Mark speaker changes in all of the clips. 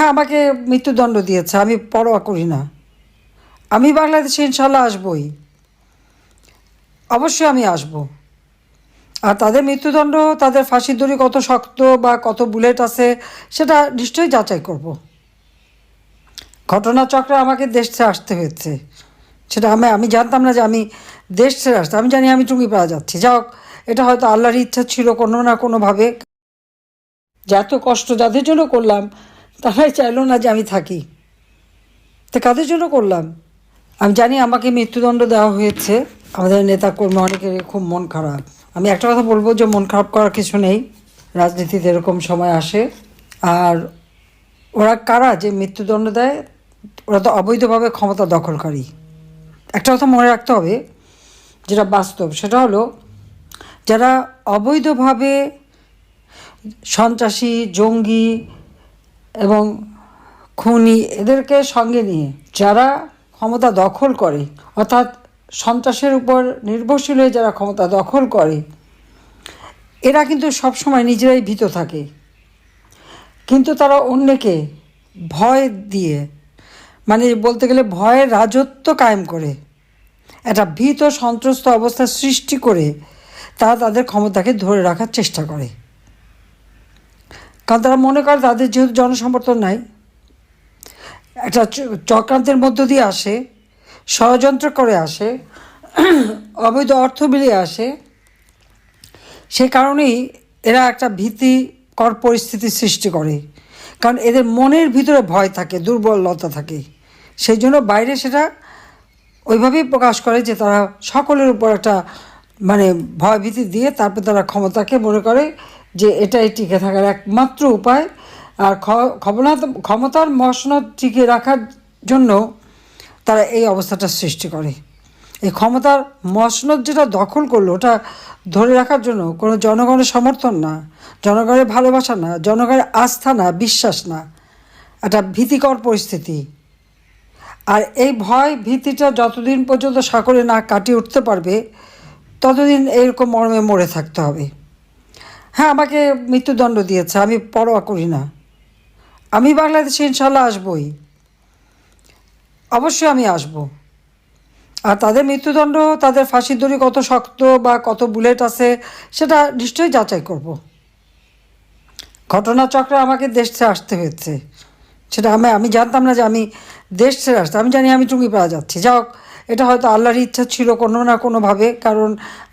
Speaker 1: হ্যাঁ আমাকে মৃত্যুদণ্ড দিয়েছে, আমি পরোয়া করি না। আমি বাংলাদেশে ইনশাল্লাহ আসবই। অবশ্যই আমি আসব। আর তাদের মৃত্যুদণ্ড, তাদের ফাঁসির দড়ি কত শক্ত বা কত বুলেট আছে, সেটা নিশ্চয়ই যাচাই করব। ঘটনাচক্রে আমাকে দেশ ছেড়ে আসতে হয়েছে। সেটা আমি আমি জানতাম না যে আমি দেশ ছেড়ে আসতে, আমি জানি আমি টুঙ্গিপাড়া যাচ্ছি। যাই হোক, এটা হয়তো আল্লাহর ইচ্ছা ছিল কোনো না কোনোভাবে। যে এত কষ্ট যাদের জন্য করলাম তারাই চাইলো না যে আমি থাকি। তো কাদের জন্য করলাম? আমি জানি আমাকে মৃত্যুদণ্ড দেওয়া হয়েছে। আমাদের নেতা কর্মী অনেকের খুব মন খারাপ। আমি একটা কথা বলব যে মন খারাপ করার কিছু নেই। রাজনীতিতে এরকম সময় আসে। আর ওরা কারা যে মৃত্যুদণ্ড দেয়, ওরা তো অবৈধভাবে ক্ষমতা দখলকারী। একটা কথা মনে রাখতে হবে, যেটা বাস্তব, সেটা হলো যারা অবৈধভাবে সন্ত্রাসী, জঙ্গি এবং খুনি এদেরকে সঙ্গে নিয়ে, যারা ক্ষমতা দখল করে, অর্থাৎ সন্ত্রাসের উপর নির্ভরশীল হয়ে যারা ক্ষমতা দখল করে, এরা কিন্তু সবসময় নিজেরাই ভীত থাকে। কিন্তু তারা অন্যকে ভয় দিয়ে মানে বলতে গেলে ভয়ের রাজত্ব কায়েম করে, একটা ভীত সন্ত্রস্ত অবস্থা সৃষ্টি করে, তারা তাদের ক্ষমতাকে ধরে রাখার চেষ্টা করে। কারণ তারা মনে করে তাদের যেহেতু জনসমর্থন নাই, একটা চক্রান্তের মধ্য দিয়ে আসে, ষড়যন্ত্র করে আসে, অবৈধ অর্থ বিলিয়ে আসে, সে কারণেই এরা একটা ভীতিকর পরিস্থিতি সৃষ্টি করে। কারণ এদের মনের ভিতরে ভয় থাকে, দুর্বলতা থাকে। সেই জন্য বাইরে সেটা ওইভাবেই প্রকাশ করে যে তারা সকলের উপর একটা মানে ভয়ভীতি দিয়ে তারপর তারা ক্ষমতাকে মনে করে যে এটাই টিকে থাকার একমাত্র উপায়। আর ক্ষমতার মসনদ টিকে রাখার জন্য তারা এই অবস্থাটা সৃষ্টি করে। এই ক্ষমতার মসনদ যেটা দখল করল, ওটা ধরে রাখার জন্য কোনো জনগণের সমর্থন না, জনগণের ভালোবাসা না, জনগণের আস্থা না, বিশ্বাস না। একটা ভীতিকর পরিস্থিতি। আর এই ভয় ভীতিটা যতদিন পর্যন্ত সাগরে না কাটিয়ে উঠতে পারবে, ততদিন এরকম মর্মে মরে থাকতে হবে। হ্যাঁ আমাকে মৃত্যুদণ্ড দিয়েছে, আমি পরোয়া করি না। আমি বাংলাদেশে ইনশাল্লাহ আসবই। অবশ্যই আমি আসব। আর তাদের মৃত্যুদণ্ড, তাদের ফাঁসির দড়ি কত শক্ত বা কত বুলেট আছে, সেটা নিশ্চয়ই যাচাই করব। ঘটনাচক্রে আমাকে দেশ ছেড়ে আসতে হয়েছে। সেটা আমি আমি জানতাম না যে আমি দেশ ছেড়ে আসতে, আমি জানি আমি টুঙ্গিপাড়া যাচ্ছি। হোক এটা হয়তো আল্লাহর ইচ্ছা ছিল কোনো না কোনোভাবে, কারণ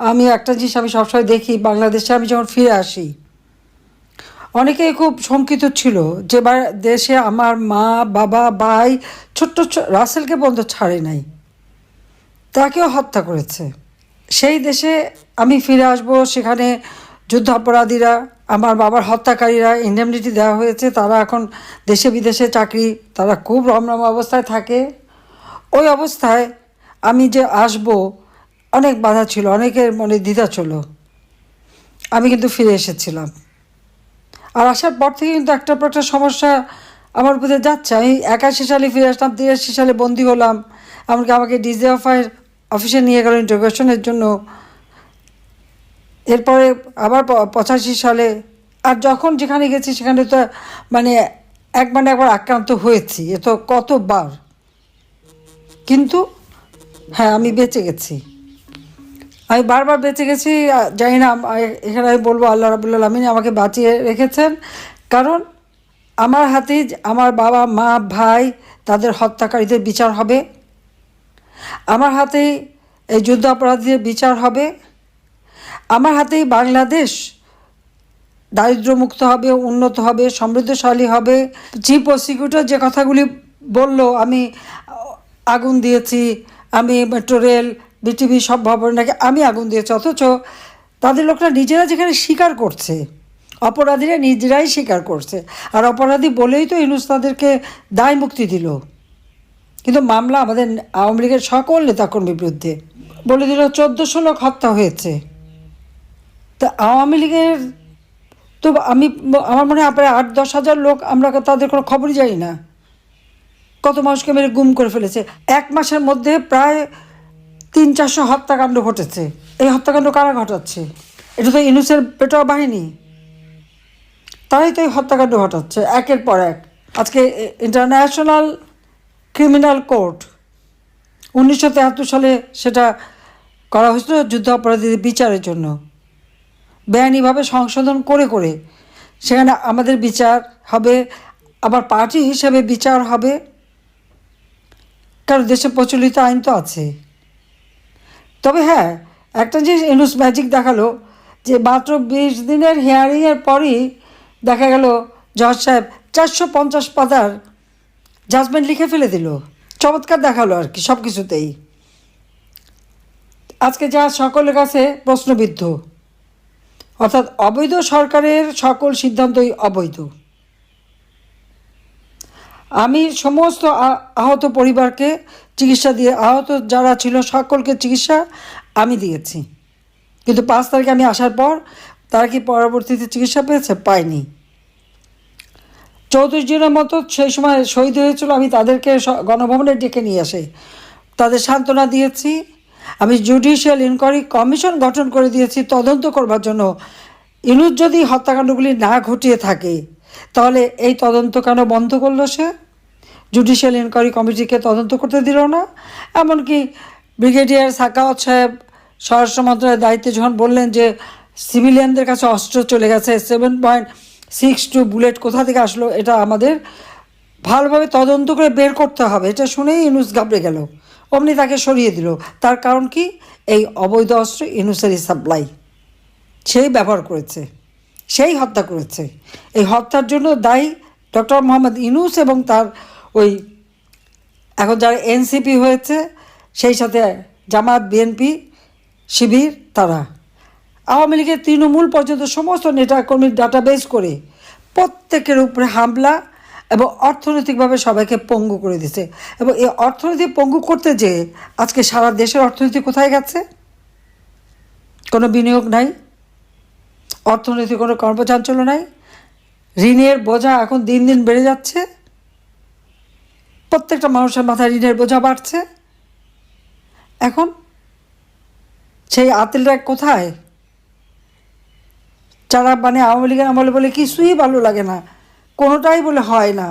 Speaker 1: আমি একটা জিনিস আমি সবসময় দেখি, বাংলাদেশে আমি যখন ফিরে আসি, অনেকেই খুব শঙ্কিত ছিল যে দেশে আমার মা, বাবা, ভাই ছোট্ট রাসেলকে বন্ধ ছাড়ে নাই, তাকেও হত্যা করেছে। সেই দেশে আমি ফিরে আসব, সেখানে যুদ্ধাপরাধীরা, আমার বাবার হত্যাকারীরা ইন্ডেমনিটি দেওয়া হয়েছে, তারা এখন দেশে বিদেশে চাকরি, তারা খুব রমরম অবস্থায় থাকে। ওই অবস্থায় আমি যে আসব, অনেক বাধা ছিল, অনেকের মনে দ্বিধা ছিল। আমি কিন্তু ফিরে এসেছিলাম। আর আসার পর থেকে কিন্তু একটার পর একটা সমস্যা আমার উপরে যাচ্ছে। আমি একাশি সালে ফিরে আসলাম, তিরাশি সালে বন্দি হলাম। এমনকি আমাকে ডিজে অফার অফিসে নিয়ে গেল ইন্টারভিউশনের জন্য। এরপরে আবার পঁচাশি সালে। আর যখন যেখানে গেছি, সেখানে তো মানে একবার না একবার আক্রান্ত হয়েছি, এ তো কতবার। কিন্তু হ্যাঁ আমি বেঁচে গেছি। আমি বারবার বেঁচে গেছি জানি না এখানে আমি বলব আল্লাহ রাবুল্লাহ আলমিন আমাকে বাঁচিয়ে রেখেছেন। কারণ আমার হাতেই যে- আমার বাবা, মা, ভাই তাদের হত্যাকারীদের বিচার হবে। আমার হাতেই এই যুদ্ধ অপরাধীদের বিচার হবে। আমার হাতেই বাংলাদেশ দারিদ্রমুক্ত হবে, উন্নত হবে, সমৃদ্ধশালী হবে। চিফ প্রসিকিউটর যে কথাগুলি বলল, আমি আগুন দিয়েছি আমি মেট্রো রেল বিটিভি সব নাকি আমি আগুন দিয়েছি, অথচ তাদের লোকরা নিজেরা যেখানে স্বীকার করছে, অপরাধীরা নিজেরাই স্বীকার করছে। আর অপরাধী বলেই তো ইনুস তাদেরকে দায় মুক্তি দিল। কিন্তু মামলা আমাদের আওয়ামী লীগের সকল নেতাকর্মীর বিরুদ্ধে। বলে দিল, চোদ্দোশো লোক হত্যা হয়েছে। তা আওয়ামী লীগের তো আমি, আমার মনে হয় প্রায় আট দশ হাজার লোক, আমরা তাদের কোনো খবরই জানি না। কত মানুষকে মেরে গুম করে ফেলেছে। এক মাসের মধ্যে প্রায় তিন চারশো হত্যাকাণ্ড ঘটেছে। এই হত্যাকাণ্ড কারা ঘটাচ্ছে? এটা তো ইনুসের পেটোয়া বাহিনী। তারাই তো এই হত্যাকাণ্ড ঘটাচ্ছে, একের পর এক। আজকে ইন্টারন্যাশনাল ক্রিমিনাল কোর্ট, উনিশশো তেহাত্তর সালে সেটা করা হয়েছিল যুদ্ধ অপরাধীদের বিচারের জন্য। বেআইনিভাবে সংশোধন করে করে। সেখানে আমাদের বিচার হবে, আবার পার্টি হিসাবে বিচার হবে। কারণ দেশে প্রচলিত আইন তো আছে। তবে হ্যাঁ একটা জিনিস এনুস ম্যাজিক দেখাল যে মাত্র বিশ দিনের হিয়ারিংয়ের পরই দেখা গেল জজ সাহেব চারশো পঞ্চাশ পাতার জাজমেন্ট লিখে ফেলে দিল। চমৎকার দেখাল আর কি সব কিছুতেই। আজকে যা সকলের কাছে প্রশ্নবিদ্ধ, অর্থাৎ অবৈধ সরকারের সকল সিদ্ধান্তই অবৈধ। আমি সমস্ত আহত পরিবারকে চিকিৎসা দিয়ে, আহত যারা ছিল সকলকে চিকিৎসা আমি দিয়েছি। কিন্তু পাঁচ তারিখে আমি আসার পর তারা কি পরবর্তীতে চিকিৎসা পেয়েছে? পায়নি চৌত্রিশ জনের মতো সেই সময় শহীদ হয়েছিল, আমি তাদেরকে গণভবনে ডেকে নিয়ে আসে। তাদের সান্ত্বনা দিয়েছি। আমি জুডিশিয়াল ইনকোয়ারি কমিশন গঠন করে দিয়েছি, তদন্ত করবার জন্য। ইনুজ যদি হত্যাকাণ্ডগুলি না ঘটিয়ে থাকে তাহলে এই তদন্ত কেন বন্ধ করল সে? জুডিশিয়াল ইনকোয়ারি কমিটিকে তদন্ত করতে দিল না? এমনকি ব্রিগেডিয়ার সাকাওয়াত সাহেব স্বরাষ্ট্র মন্ত্রণালয়ের দায়িত্বে যখন বললেন যে সিভিলিয়ানদের কাছে অস্ত্র চলে গেছে seven point six two bullet কোথা থেকে আসলো, এটা আমাদের ভালোভাবে তদন্ত করে বের করতে হবে। এটা শুনেই ইনুস ঘাবড়ে গেল। অমনি তাকে সরিয়ে দিল। তার কারণ কি? এই অবৈধ অস্ত্র ইনুসেরই সাপ্লাই। সেই ব্যবহার করেছে। সেই হত্যা করেছে। এই হত্যার জন্য দায়ী ডক্টর মোহাম্মদ ইনুস এবং তার ওই এখন যারা এনসিপি হয়েছে, সেই সাথে জামাত বিএনপি, শিবির, তারা। আওয়ামী লীগের তৃণমূল পর্যন্ত সমস্ত নেতাকর্মীর ডাটাবেস করে প্রত্যেকের উপরে হামলা এবং অর্থনৈতিকভাবে সবাইকে পঙ্গু করে দিছে এবং এই অর্থনীতি পঙ্গু করতে যে আজকে সারা দেশের অর্থনীতি কোথায় গেছে? কোনো বিনিয়োগ নাই। অর্থনীতি কোনো কর্মচাঞ্চল্য নাই। ঋণের বোঝা এখন দিন দিন বেড়ে যাচ্ছে। প্রত্যেকটা মানুষের মাথায় ঋণের বোঝা বাড়ছে। এখন সেই আতেলটা কোথায়? যারা মানে আওয়ামী লীগের আমলে বলে কিছুই ভালো লাগে না, কোনোটাই বলে হয় না।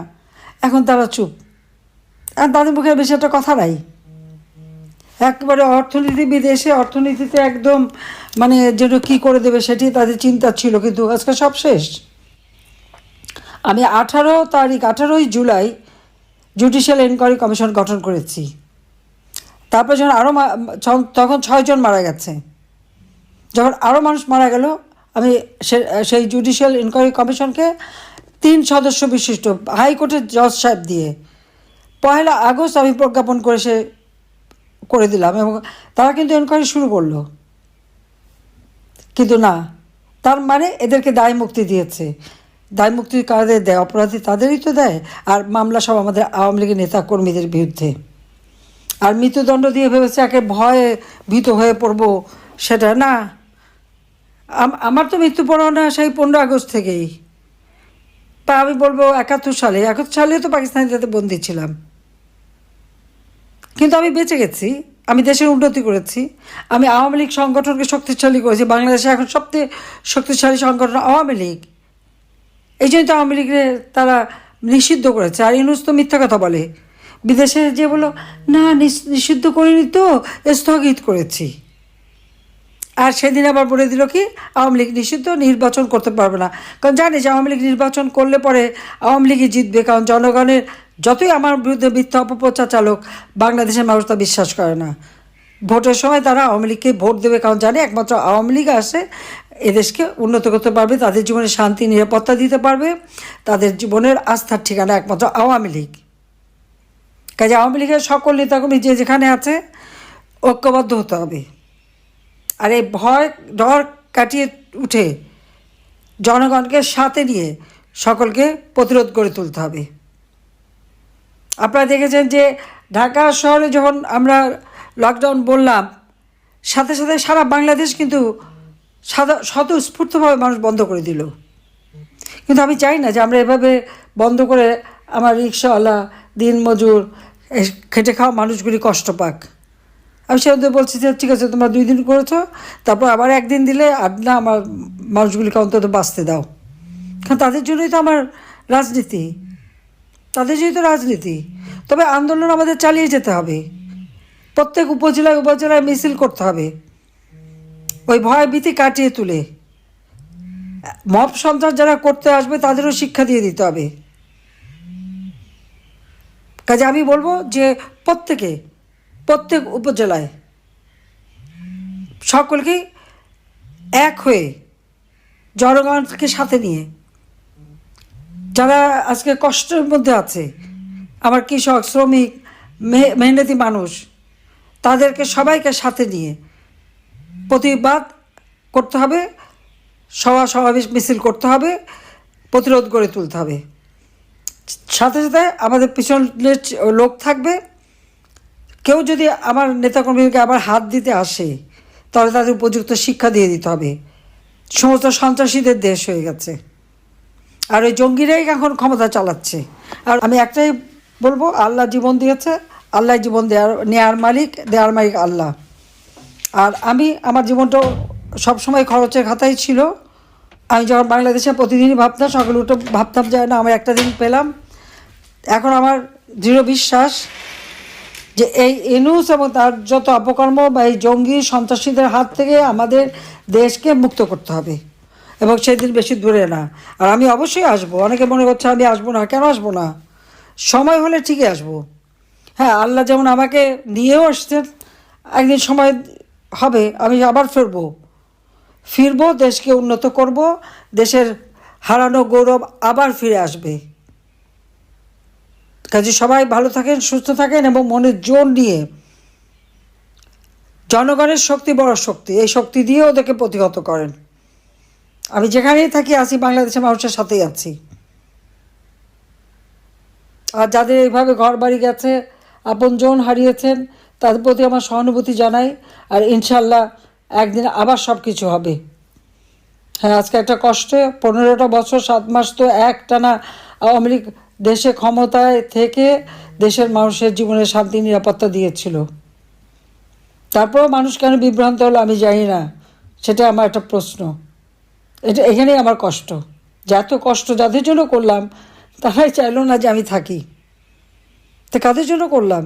Speaker 1: এখন তারা চুপ। আর তাদের মুখে বেশি একটা কথা নাই। একবারে অর্থনীতিবিদ এসে অর্থনীতিতে একদম মানে যেন কী করে দেবে সেটি তাদের চিন্তা ছিল, কিন্তু আজকে সব শেষ। আমি আঠারো তারিখ, আঠারোই জুলাই জুডিশিয়াল এনকোয়ারি কমিশন গঠন করেছি। তারপর যখন আরও তখন ছয়জন মারা গেছে। যখন আরও মানুষ মারা গেল, আমি সেই জুডিশিয়াল ইনকোয়ারি কমিশনকে তিন সদস্য বিশিষ্ট, হাইকোর্টের জজ সাহেব দিয়ে। পয়লা আগস্ট আমি প্রজ্ঞাপন করে সে করে দিলাম এবং তারা কিন্তু এনকোয়ারি শুরু করল। কিন্তু না, তার মানে এদেরকে দায় মুক্তি দিয়েছে। দায় মুক্তি কাদের দেয়? অপরাধী তাদেরই তো দেয়। আর মামলা সব আমাদের আওয়ামী লীগের নেতা কর্মীদের বিরুদ্ধে। আর মৃত্যুদণ্ড দিয়ে ভেবেছে একে ভয়ে ভীত হয়ে পড়ব, সেটা না। আম- আমার তো মৃত্যু পরোয়ানা সেই পনেরো আগস্ট থেকেই। তা আমি বলব একাত্তর সালে একাত্তর সালে তো পাকিস্তানিতে বন্দি ছিলাম। কিন্তু আমি বেঁচে গেছি, আমি দেশের উন্নতি করেছি, আমি আওয়ামী লীগ সংগঠনকে শক্তিশালী করেছি, বাংলাদেশে এখন সবচেয়ে শক্তিশালী সংগঠন আওয়ামী লীগ। এই জন্যই তো আওয়ামী লীগের তারা নিষিদ্ধ করেছে। আর ইনুস তো মিথ্যা কথা বলে। বিদেশে যে বলো না, নিষ- নিষিদ্ধ করিনি তো, স্থগিত করেছি। আর সেদিন আবার বলে দিল কি, আওয়ামী লীগ নিষিদ্ধ, নির্বাচন করতে পারবে না। কারণ জানি যে আওয়ামী লীগ নির্বাচন করলে পরে আওয়ামী লীগই জিতবে, কারণ জনগণের যতই আমার বিরুদ্ধে মিথ্যা অপপ্রচার চালক, বাংলাদেশের মানুষ তা বিশ্বাস করে না। ভোটের সময় তারা আওয়ামী লীগকে ভোট দেবে, কারণ জানে একমাত্র আওয়ামী লীগ আসে এদেশকে উন্নত করতে পারবে, তাদের জীবনে শান্তি, নিরাপত্তা দিতে পারবে, তাদের জীবনের আস্থার ঠিকানা একমাত্র আওয়ামী লীগ। কাজে আওয়ামী লীগের সকল নেতাকর্মী যে যেখানে আছে, ঐক্যবদ্ধ হতে হবে। আর এই ভয়, ডর কাটিয়ে উঠে জনগণকে সাথে নিয়ে সকলকে প্রতিরোধ করে তুলতে হবে। আপনারা দেখেছেন যে ঢাকা শহরে যখন আমরা লকডাউন বললাম, সাথে সাথে সারা বাংলাদেশ কিন্তু সাদা, স্বতঃস্ফূর্তভাবে মানুষ বন্ধ করে দিল। কিন্তু আমি চাই না যে আমরা এভাবে বন্ধ করে আমার রিক্সাওয়ালা দিন মজুর এ, খেটে খাওয়া মানুষগুলি কষ্ট পাক। আমি সেখানে বলছি যে, ঠিক আছে, তোমরা দুই দিন করেছ, তারপর আবার একদিন দিলে আর না, আমার মানুষগুলিকে অন্তত বাঁচতে দাও। কারণ তাদের জন্যই তো আমার রাজনীতি। তাদের যেহেতু রাজনীতি, তবে আন্দোলন আমাদের চালিয়ে যেতে হবে। প্রত্যেক উপজেলায় উপজেলায় মিছিল করতে হবে। ওই ভয় ভীতি কাটিয়ে তুলে। মব সন্ত্রাস যারা করতে আসবে, তাদেরও শিক্ষা দিয়ে দিতে হবে। কাজে আমি বলব যে প্রত্যেকে, প্রত্যেক উপজেলায় সকলকে এক হয়ে জনগণকে সাথে নিয়ে যারা আজকে কষ্টের মধ্যে আছে, আমার কৃষক, শ্রমিক, মেহ- মেহনতি মানুষ, তাদেরকে সবাইকে সাথে নিয়ে প্রতিবাদ করতে হবে সভা সমাবেশ মিছিল করতে হবে, প্রতিরোধ গড়ে তুলতে হবে। সাথে সাথে আমাদের পিছনে লোক থাকবে। কেউ যদি আমার নেতাকর্মীকে আবার হাত দিতে আসে, তাহলে তাদের উপযুক্ত শিক্ষা দিয়ে দিতে হবে। সমস্ত সন্ত্রাসীদের দেশ হয়ে গেছে। আর ওই জঙ্গিরাই এখন ক্ষমতা চালাচ্ছে। আর আমি একটাই বলব, আল্লাহ জীবন দিয়েছে, আল্লাহ জীবন দেওয়ার নেয়ার মালিক দেওয়ার মালিক আল্লাহ। আর আমি আমার জীবনটা সবসময় খরচের খাতাই ছিল। আমি যখন বাংলাদেশে প্রতিদিনই ভাবতাম, সকালে উঠে ভাবতাম যে না আমার একটা দিন পেলাম। এখন আমার দৃঢ় বিশ্বাস যে এই ইনুস এবং তার যত অপকর্ম বা এই জঙ্গি সন্ত্রাসীদের হাত থেকে আমাদের দেশকে মুক্ত করতে হবে। এবং সেদিন বেশি দূরে না। আর আমি অবশ্যই আসব। অনেকে মনে করছে আমি আসব না। কেন আসব না? সময় হলে ঠিকই আসব। হ্যাঁ আল্লাহ যেমন আমাকে নিয়েও আসতেন একদিন সময় হবে, আমি আবার ফিরবো। ফিরবো, দেশকে উন্নত করব, দেশের হারানো গৌরব আবার ফিরে আসবে। কাজে সবাই ভালো থাকেন, সুস্থ থাকেন এবং মনের জোর নিয়ে। জনগণের শক্তি বড় শক্তি। এই শক্তি দিয়ে ওদেরকে প্রতিহত করেন। আমি যেখানেই থাকি, আছি বাংলাদেশের মানুষের সাথেই আছি। আর যাদের এইভাবে ঘর বাড়ি গেছে, আপনজন হারিয়েছেন, তাদের প্রতি আমার সহানুভূতি জানাই, আর ইনশাল্লাহ একদিন আবার সব কিছু হবে। হ্যাঁ আজকে একটা কষ্টে পনেরোটা বছর, সাত মাস তো এক টানা আওয়ামী দেশে ক্ষমতায় থেকে দেশের মানুষের জীবনে শান্তি, নিরাপত্তা দিয়েছিল। তারপরও মানুষ কেন বিভ্রান্ত হলো আমি জানি না, সেটা আমার একটা প্রশ্ন। এটা এখানেই আমার কষ্ট। যে এত কষ্ট যাদের জন্য করলাম, তারাই চাইলো না যে আমি থাকি। তো কাদের জন্য করলাম?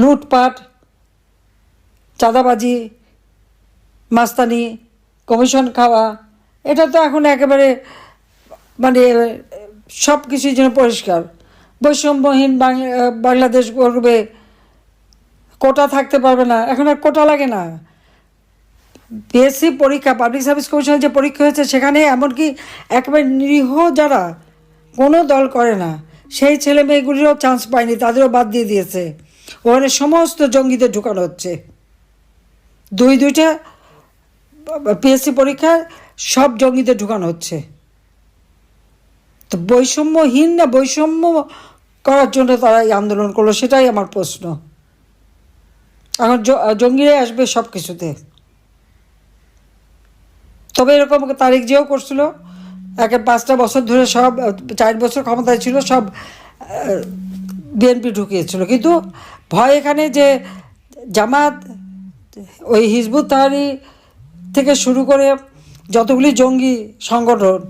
Speaker 1: লুটপাট, চাঁদাবাজি, মাস্তানি, কমিশন খাওয়া, এটা তো এখন একেবারে মানে সব কিছুর জন্য পরিষ্কার। বৈষম্যহীন বাংলাদেশ করবে কোটা থাকতে পারবে না। এখন আর কোটা লাগে না। পিএসসি পরীক্ষা পাবলিক সার্ভিস কমিশনের যে পরীক্ষা হয়েছে, সেখানে এমনকি একেবারে নিরীহ যারা কোনো দল করে না, সেই ছেলে মেয়েগুলিরও চান্স পায়নি, তাদেরও বাদ দিয়ে দিয়েছে। ওখানে সমস্ত জঙ্গিদের ঢুকানো হচ্ছে। দুই দুইটা পিএসসি পরীক্ষায় সব জঙ্গিদের ঢুকানো হচ্ছে। তো বৈষম্যহীন না, বৈষম্য করার জন্য তারা এই আন্দোলন করল, সেটাই আমার প্রশ্ন। এখন জঙ্গিরাই আসবে সব কিছুতে তবে এরকম তারিখ যেও করছিল। একে পাঁচটা বছর ধরে সব, চার বছর ক্ষমতায় ছিল, সব বিএনপি ঢুকিয়েছিল। কিন্তু ভয় এখানে যে জামাত, ওই হিজবুত তাহারি থেকে শুরু করে যতগুলি জঙ্গি সংগঠন,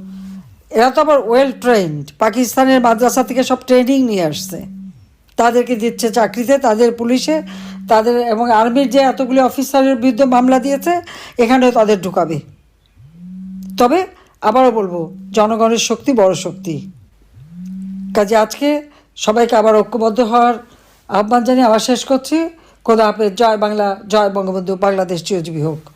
Speaker 1: এরা তো আবার ওয়েল ট্রেন্ড পাকিস্তানের মাদ্রাসা থেকে সব ট্রেনিং নিয়ে আসছে। তাদেরকে দিচ্ছে চাকরিতে, তাদের পুলিশে, তাদের এবং আর্মির যে এতগুলি অফিসারের বিরুদ্ধে মামলা দিয়েছে, এখানেও তাদের ঢুকাবে। তবে আবারও বলব, জনগণের শক্তি বড় শক্তি। কাজে আজকে সবাইকে আবার ঐক্যবদ্ধ হওয়ার আহ্বান জানিয়ে আবার শেষ করছি। খোদা হাফেজ। জয় বাংলা, জয় বঙ্গবন্ধু। বাংলাদেশ চিরজীবী হোক।